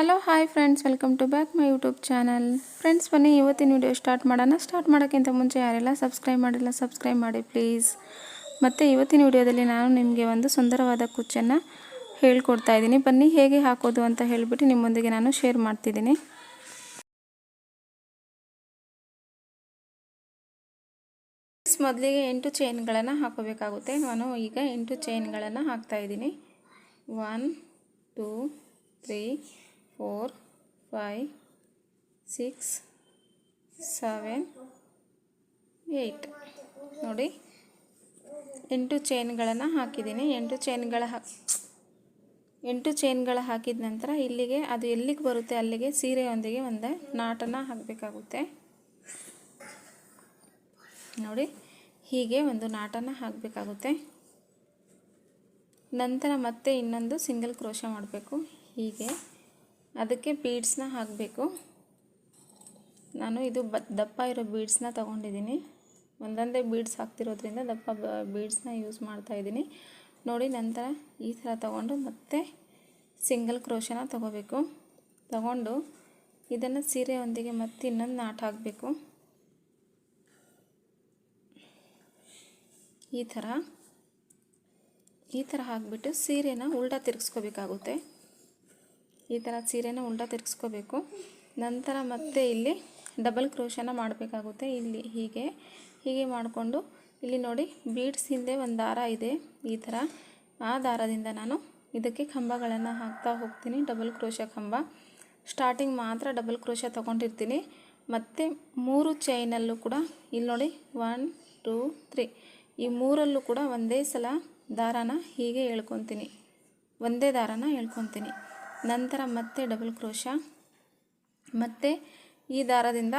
Hello hi friends welcome to back my YouTube channel friends ಬನ್ನಿ, ಇವತ್ತಿನ video start ಮಾಡೋಣ. Start ಮಾಡೋಕ್ಕಿಂತ ಮುಂಚೆ ಯಾರೆಲ್ಲ ಸಬ್ಸ್ಕ್ರೈಬ್ ಮಾಡಿಲ್ಲ ಸಬ್ಸ್ಕ್ರೈಬ್ ಮಾಡಿ ಪ್ಲೀಸ್ ಮತ್ತು ಇವತ್ತಿನ ವಿಡಿಯೋದಲ್ಲಿ ನಾನು ನಿಮಗೆ ಒಂದು ಸುಂದರವಾದ ಕುಚ್ಚನ್ನು ಹೇಳ್ಕೊಡ್ತಾ ಇದ್ದೀನಿ. ಬನ್ನಿ, ಹೇಗೆ ಹಾಕೋದು ಅಂತ ಹೇಳಿಬಿಟ್ಟು ನಿಮ್ಮೊಂದಿಗೆ ನಾನು ಶೇರ್ ಮಾಡ್ತಿದ್ದೀನಿ. ಮೊದಲಿಗೆ ಎಂಟು ಚೈನ್ಗಳನ್ನು ಹಾಕೋಬೇಕಾಗುತ್ತೆ. ನಾನು ಈಗ ಎಂಟು ಚೈನ್ಗಳನ್ನು ಹಾಕ್ತಾ ಇದ್ದೀನಿ. One two three four five six seven eight ನೋಡಿ, ಎಂಟು ಚೈನ್ಗಳನ್ನು ಹಾಕಿದ್ದೀನಿ. ಎಂಟು ಚೈನ್ಗಳ ಹಾ, ಎಂಟು ಚೈನ್ಗಳ ಹಾಕಿದ ನಂತರ ಇಲ್ಲಿಗೆ, ಅದು ಎಲ್ಲಿಗೆ ಬರುತ್ತೆ? ಅಲ್ಲಿಗೆ ಸೀರೆಯೊಂದಿಗೆ ಒಂದು ನಾಟನ್ನು ಹಾಕಬೇಕಾಗುತ್ತೆ. ನೋಡಿ, ಹೀಗೆ ಒಂದು ನಾಟನ್ನು ಹಾಕಬೇಕಾಗುತ್ತೆ. ನಂತರ ಮತ್ತೆ ಇನ್ನೊಂದು ಸಿಂಗಲ್ ಕ್ರೋಶ ಮಾಡಬೇಕು. ಹೀಗೆ. ಅದಕ್ಕೆ ಬೀಡ್ಸ್ನ ಹಾಕಬೇಕು. ನಾನು ಇದು ಬ, ದಪ್ಪ ಇರೋ ಬೀಡ್ಸ್ನ ತೊಗೊಂಡಿದ್ದೀನಿ. ಒಂದೊಂದೇ ಬೀಡ್ಸ್ ಹಾಕ್ತಿರೋದ್ರಿಂದ ದಪ್ಪ ಬೀಡ್ಸ್ನ ಯೂಸ್ ಮಾಡ್ತಾಯಿದ್ದೀನಿ ನೋಡಿ ನಂತರ ಈ ಥರ ತೊಗೊಂಡು ಮತ್ತೆ ಸಿಂಗಲ್ ಕ್ರೋಶನ ತಗೋಬೇಕು. ತಗೊಂಡು ಇದನ್ನು ಸೀರೆಯೊಂದಿಗೆ ಮತ್ತೆ ಇನ್ನೊಂದು ನಾಟ್ ಹಾಕಬೇಕು. ಈ ಥರ ಈ ಥರ ಹಾಕಿಬಿಟ್ಟು ಸೀರೆನ ಉಲ್ಟಾ ತಿರುಗಿಸ್ಕೋಬೇಕಾಗುತ್ತೆ. ಈ ಥರ ಸೀರೆನ ಉಲ್ಟಾ ತಿರುಗಿಸ್ಕೋಬೇಕು. ನಂತರ ಮತ್ತೆ ಇಲ್ಲಿ ಡಬಲ್ ಕ್ರೋಶನ ಮಾಡಬೇಕಾಗುತ್ತೆ. ಇಲ್ಲಿ ಹೀಗೆ ಹೀಗೆ ಮಾಡಿಕೊಂಡು ಇಲ್ಲಿ ನೋಡಿ ಬೀಡ್ಸ್ ಹಿಂದೆ ಒಂದು ದಾರ ಇದೆ ಈ ಥರ. ಆ ದಾರದಿಂದ ನಾನು ಇದಕ್ಕೆ ಕಂಬಗಳನ್ನು ಹಾಕ್ತಾ ಹೋಗ್ತೀನಿ. ಡಬಲ್ ಕ್ರೋಶ ಕಂಬ ಸ್ಟಾರ್ಟಿಂಗ್ ಮಾತ್ರ ಡಬಲ್ ಕ್ರೋಶ ತೊಗೊಂಡಿರ್ತೀನಿ. ಮತ್ತು ಮೂರು ಚೈನಲ್ಲೂ ಕೂಡ ಇಲ್ಲಿ ನೋಡಿ ಒನ್ ಟೂ ತ್ರೀ ಈ ಮೂರಲ್ಲೂ ಕೂಡ ಒಂದೇ ಸಲ ದಾರಾನ ಹೀಗೆ ಹೇಳ್ಕೊತೀನಿ ಒಂದೇ ದಾರಾನ ಎಳ್ಕೊತೀನಿ. ನಂತರ ಮತ್ತೆ ಡಬಲ್ ಕ್ರೋಶ ಮತ್ತು ಈ ದಾರದಿಂದ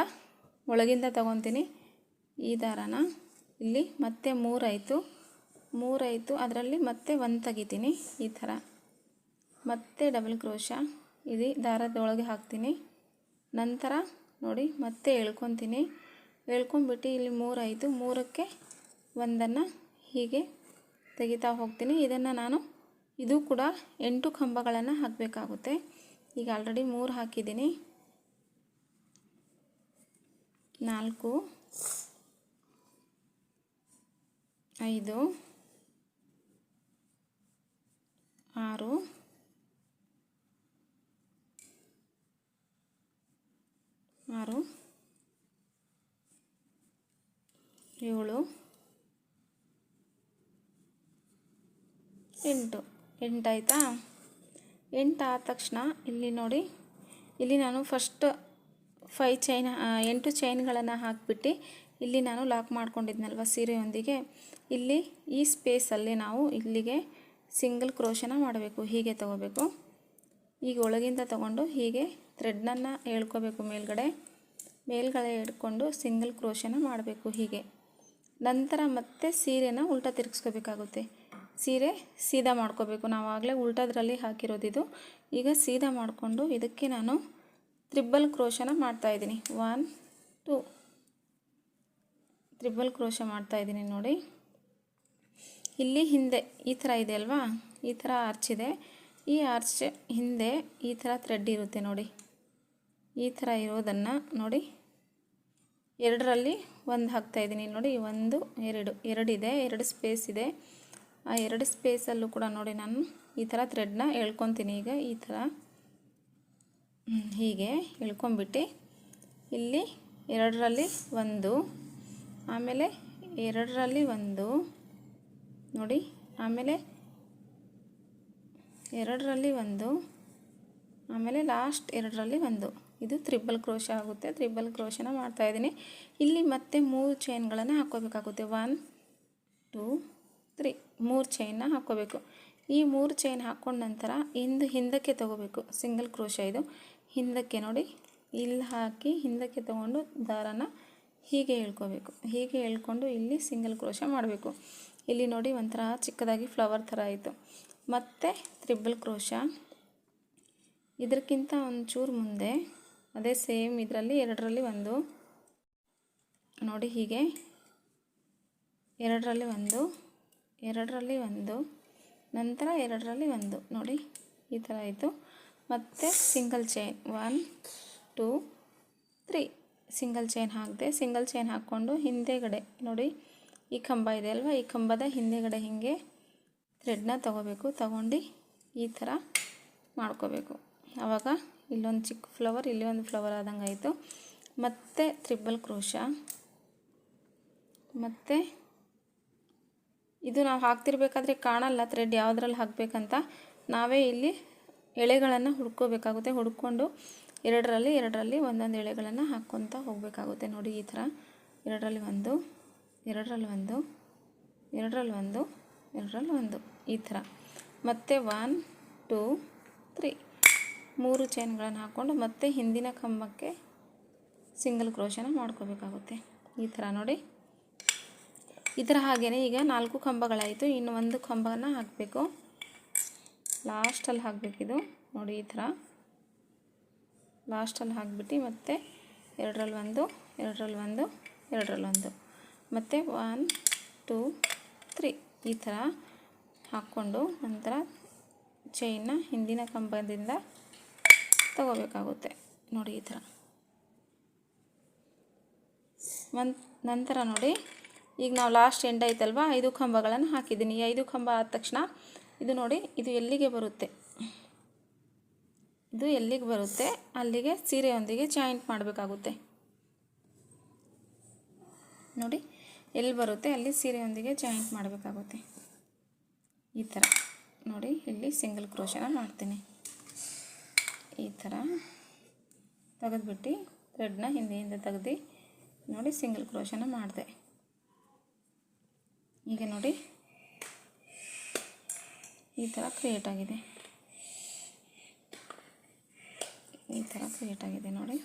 ಒಳಗಿಂದ ತಗೊತೀನಿ. ಈ ದಾರನ ಇಲ್ಲಿ ಮತ್ತೆ ಮೂರಾಯಿತು ಮೂರಾಯಿತು ಅದರಲ್ಲಿ ಮತ್ತೆ ಒಂದು ತೆಗಿತೀನಿ ಈ ಥರ ಮತ್ತೆ ಡಬಲ್ ಕ್ರೋಶ ಇದು ದಾರದೊಳಗೆ ಹಾಕ್ತೀನಿ. ನಂತರ ನೋಡಿ ಮತ್ತೆ ಎಳ್ಕೊತೀನಿ. ಎಳ್ಕೊಂಬಿಟ್ಟು ಇಲ್ಲಿ ಮೂರಾಯಿತು ಮೂರಕ್ಕೆ ಒಂದನ್ನು ಹೀಗೆ ತೆಗಿತಾ ಹೋಗ್ತೀನಿ. ಇದನ್ನು ನಾನು ಇದು ಕೂಡ ಎಂಟು ಕಂಬಗಳನ್ನು ಹಾಕಬೇಕಾಗುತ್ತೆ. ಈಗ ಆಲ್ರೆಡಿ ಮೂರು ಹಾಕಿದ್ದೀನಿ. ನಾಲ್ಕು, ಐದು, ಆರು ಆರು, ಏಳು, ಎಂಟು. ಎಂಟಾಯ್ತಾ? ಎಂಟು ಆದ ತಕ್ಷಣ ಇಲ್ಲಿ ನೋಡಿ, ಇಲ್ಲಿ ನಾನು ಫಸ್ಟ್ ಫೈ ಚೈನ್ ಎಂಟು ಚೈನ್ಗಳನ್ನು ಹಾಕಿಬಿಟ್ಟು ಇಲ್ಲಿ ನಾನು ಲಾಕ್ ಮಾಡ್ಕೊಂಡಿದ್ನಲ್ವ ಸೀರೆಯೊಂದಿಗೆ. ಇಲ್ಲಿ ಈ ಸ್ಪೇಸಲ್ಲಿ ನಾವು ಇಲ್ಲಿಗೆ ಸಿಂಗಲ್ ಕ್ರೋಶನ ಮಾಡಬೇಕು, ಹೀಗೆ ತಗೋಬೇಕು. ಈಗ ಒಳಗಿಂದ ತಗೊಂಡು ಹೀಗೆ ಥ್ರೆಡ್ನನ್ನು ಹೇಳ್ಕೋಬೇಕು ಮೇಲ್ಗಡೆ. ಮೇಲ್ಗಡೆ ಹಿಡ್ಕೊಂಡು ಸಿಂಗಲ್ ಕ್ರೋಶನ ಮಾಡಬೇಕು ಹೀಗೆ. ನಂತರ ಮತ್ತೆ ಸೀರೆನ ಉಲ್ಟಾ ತಿರುಗಿಸ್ಕೋಬೇಕಾಗುತ್ತೆ. ಸೀರೆ ಸೀದಾ ಮಾಡ್ಕೋಬೇಕು. ನಾವು ಆಗಲೇ ಉಲ್ಟದ್ರಲ್ಲಿ ಹಾಕಿರೋದಿದು. ಈಗ ಸೀದಾ ಮಾಡಿಕೊಂಡು ಇದಕ್ಕೆ ನಾನು ತ್ರಿಬಲ್ ಕ್ರೋಶನ ಮಾಡ್ತಾಯಿದ್ದೀನಿ ಒನ್, ಟು. ತ್ರಿಬ್ಬಲ್ ಕ್ರೋಶ ಮಾಡ್ತಾಯಿದ್ದೀನಿ ನೋಡಿ. ಇಲ್ಲಿ ಹಿಂದೆ ಈ ಥರ ಇದೆ ಅಲ್ವಾ? ಈ ಥರ ಆರ್ಚ್ ಇದೆ. ಈ ಆರ್ಚ್ ಹಿಂದೆ ಈ ಥರ ಥ್ರೆಡ್ ಇರುತ್ತೆ ನೋಡಿ. ಈ ಥರ ಇರೋದನ್ನು ನೋಡಿ. ಎರಡರಲ್ಲಿ ಒಂದು ಹಾಕ್ತಾಯಿದ್ದೀನಿ ನೋಡಿ. ಒಂದು, ಎರಡು. ಎರಡಿದೆ ಎರಡು ಸ್ಪೇಸ್ ಇದೆ. ಆ ಎರಡು ಸ್ಪೇಸಲ್ಲೂ ಕೂಡ ನೋಡಿ ನಾನು ಈ ಥರ ಥ್ರೆಡ್ನ ಎಳ್ಕೊತೀನಿ ಈಗ ಈ ಥರ. ಹೀಗೆ ಎಳ್ಕೊಂಬಿಟ್ಟು ಇಲ್ಲಿ ಎರಡರಲ್ಲಿ ಒಂದು, ಆಮೇಲೆ ಎರಡರಲ್ಲಿ ಒಂದು, ನೋಡಿ, ಆಮೇಲೆ ಎರಡರಲ್ಲಿ ಒಂದು, ಆಮೇಲೆ ಲಾಸ್ಟ್ ಎರಡರಲ್ಲಿ ಒಂದು. ಇದು ತ್ರಿಬಲ್ ಕ್ರೋಶ ಆಗುತ್ತೆ, ತ್ರಿಬಲ್ ಕ್ರೋಶನ ಮಾಡ್ತಾಯಿದ್ದೀನಿ ಇಲ್ಲಿ ಮತ್ತೆ ಮೂರು ಚೈನ್ಗಳನ್ನು ಹಾಕೋಬೇಕಾಗುತ್ತೆ ಒನ್ ಟೂ ತ್ರೀ, ಮೂರು ಚೈನ್ನ ಹಾಕ್ಕೋಬೇಕು. ಈ ಮೂರು ಚೈನ್ ಹಾಕ್ಕೊಂಡ ನಂತರ ಹಿಂದೆ ಹಿಂದಕ್ಕೆ ತೊಗೋಬೇಕು. ಸಿಂಗಲ್ ಕ್ರೋಶ ಇದು. ಹಿಂದಕ್ಕೆ ನೋಡಿ, ಇಲ್ಲಿ ಹಾಕಿ ಹಿಂದಕ್ಕೆ ತೊಗೊಂಡು ದಾರನ ಹೀಗೆ ಎಳ್ಕೋಬೇಕು. ಹೀಗೆ ಎಳ್ಕೊಂಡು ಇಲ್ಲಿ ಸಿಂಗಲ್ ಕ್ರೋಶ ಮಾಡಬೇಕು. ಇಲ್ಲಿ ನೋಡಿ ಒಂಥರ ಚಿಕ್ಕದಾಗಿ ಫ್ಲವರ್ ಥರ ಆಯಿತು. ಮತ್ತು ತ್ರಿಬಲ್ ಕ್ರೋಶ ಇದಕ್ಕಿಂತ ಒಂಚೂರು ಮುಂದೆ, ಅದೇ ಸೇಮ್ ಇದರಲ್ಲಿ ಎರಡರಲ್ಲಿ ಒಂದು. ನೋಡಿ ಹೀಗೆ. ಎರಡರಲ್ಲಿ ಒಂದು. ಎರಡರಲ್ಲಿ ಒಂದು, ನಂತರ ಎರಡರಲ್ಲಿ ಒಂದು. ನೋಡಿ, ಈ ಥರ ಆಯಿತು. ಮತ್ತು single chain one two three single chain ಹಾಕಿದೆ ಸಿಂಗಲ್ ಚೈನ್ ಹಾಕ್ಕೊಂಡು ಹಿಂದೆಗಡೆ, ನೋಡಿ, ಈ ಕಂಬ ಇದೆ ಅಲ್ವಾ? ಈ ಕಂಬದ ಹಿಂದೆಗಡೆ ಹೀಗೆ ಥ್ರೆಡ್ನ ತಗೋಬೇಕು. ತಗೊಂಡು ಈ ಥರ ಮಾಡ್ಕೋಬೇಕು. ಆವಾಗ ಇಲ್ಲೊಂದು ಚಿಕ್ಕ ಫ್ಲವರ್ ಇಲ್ಲಿ ಒಂದು ಫ್ಲವರ್ ಆದಂಗೆ ಆಯಿತು. ಮತ್ತು ತ್ರಿಬಲ್ ಕ್ರೋಶ ಮತ್ತು ಇದು ನಾವು ಹಾಕ್ತಿರ್ಬೇಕಾದ್ರೆ ಕಾಣಲ್ಲ ಥ್ರೆಡ್ ಯಾವುದ್ರಲ್ಲಿ ಹಾಕಬೇಕಂತ. ನಾವೇ ಇಲ್ಲಿ ಎಳೆಗಳನ್ನು ಹುಡ್ಕೋಬೇಕಾಗುತ್ತೆ. ಹುಡ್ಕೊಂಡು ಎರಡರಲ್ಲಿ ಎರಡರಲ್ಲಿ ಒಂದೊಂದು ಎಳೆಗಳನ್ನು ಹಾಕ್ಕೊತ ಹೋಗಬೇಕಾಗುತ್ತೆ ನೋಡಿ ಈ ಥರ. ಎರಡರಲ್ಲಿ ಒಂದು ಎರಡರಲ್ಲಿ ಒಂದು ಎರಡರಲ್ಲಿ ಒಂದು ಎರಡರಲ್ಲಿ ಒಂದು ಈ ಥರ. ಮತ್ತು ಒನ್ ಟೂ ತ್ರೀ ಮೂರು ಚೈನ್ಗಳನ್ನು ಹಾಕ್ಕೊಂಡು ಮತ್ತೆ ಹಿಂದಿನ ಕಂಬಕ್ಕೆ ಸಿಂಗಲ್ ಕ್ರೋಶನ ಮಾಡ್ಕೋಬೇಕಾಗುತ್ತೆ. ಈ ಥರ ನೋಡಿ. ಇದರ ಹಾಗೆಯೇ ಈಗ ನಾಲ್ಕು ಕಂಬಗಳಾಯಿತು. ಇನ್ನು ಒಂದು ಕಂಬನ ಹಾಕಬೇಕು. ಲಾಸ್ಟಲ್ಲಿ ಹಾಕಬೇಕಿದು ನೋಡಿ, ಈ ಥರ. ಲಾಸ್ಟಲ್ಲಿ ಹಾಕ್ಬಿಟ್ಟು ಮತ್ತೆ ಎರಡರಲ್ಲಿ ಒಂದು ಎರಡರಲ್ಲಿ ಒಂದು ಎರಡರಲ್ಲಿ ಒಂದು. ಮತ್ತು ಒನ್ ಟೂ ತ್ರೀ ಈ ಥರ ಹಾಕ್ಕೊಂಡು ನಂತರ ಚೈನ್ನ ಹಿಂದಿನ ಕಂಬದಿಂದ ತಗೋಬೇಕಾಗುತ್ತೆ. ನೋಡಿ, ಈ ಥರ. ನಂತರ ನೋಡಿ. ಈಗ ನಾವು ಲಾಸ್ಟ್ ಎಂಡ್ ಐತಲ್ವ? ಐದು ಕಂಬಗಳನ್ನು ಹಾಕಿದ್ದೀನಿ. ಈ ಐದು ಕಂಬ ಆದ ತಕ್ಷಣ ಇದು ನೋಡಿ, ಇದು ಎಲ್ಲಿಗೆ ಬರುತ್ತೆ? ಇದು ಎಲ್ಲಿಗೆ ಬರುತ್ತೆ? ಅಲ್ಲಿಗೆ ಸೀರೆಯೊಂದಿಗೆ ಜಾಯಿಂಟ್ ಮಾಡಬೇಕಾಗುತ್ತೆ. ನೋಡಿ, ಎಲ್ಲಿ ಬರುತ್ತೆ? ಅಲ್ಲಿ ಸೀರೆಯೊಂದಿಗೆ ಜಾಯಿಂಟ್ ಮಾಡಬೇಕಾಗುತ್ತೆ. ಈ ಥರ ನೋಡಿ, ಇಲ್ಲಿ ಸಿಂಗಲ್ ಕ್ರೋಶನ ಮಾಡ್ತೀನಿ. ಈ ಥರ ತೆಗೆದ್ಬಿಟ್ಟು ಥ್ರೆಡ್ನ ಹಿಂದೆಯಿಂದ ತೆಗೆದು ನೋಡಿ ಸಿಂಗಲ್ ಕ್ರೋಶನ ಮಾಡಿದೆ. ಈಗ ನೋಡಿ. ಈ ಥರ ಕ್ರಿಯೇಟ್ ಆಗಿದೆ. ಈ ಥರ ಕ್ರಿಯೇಟ್ ಆಗಿದೆ ನೋಡಿ.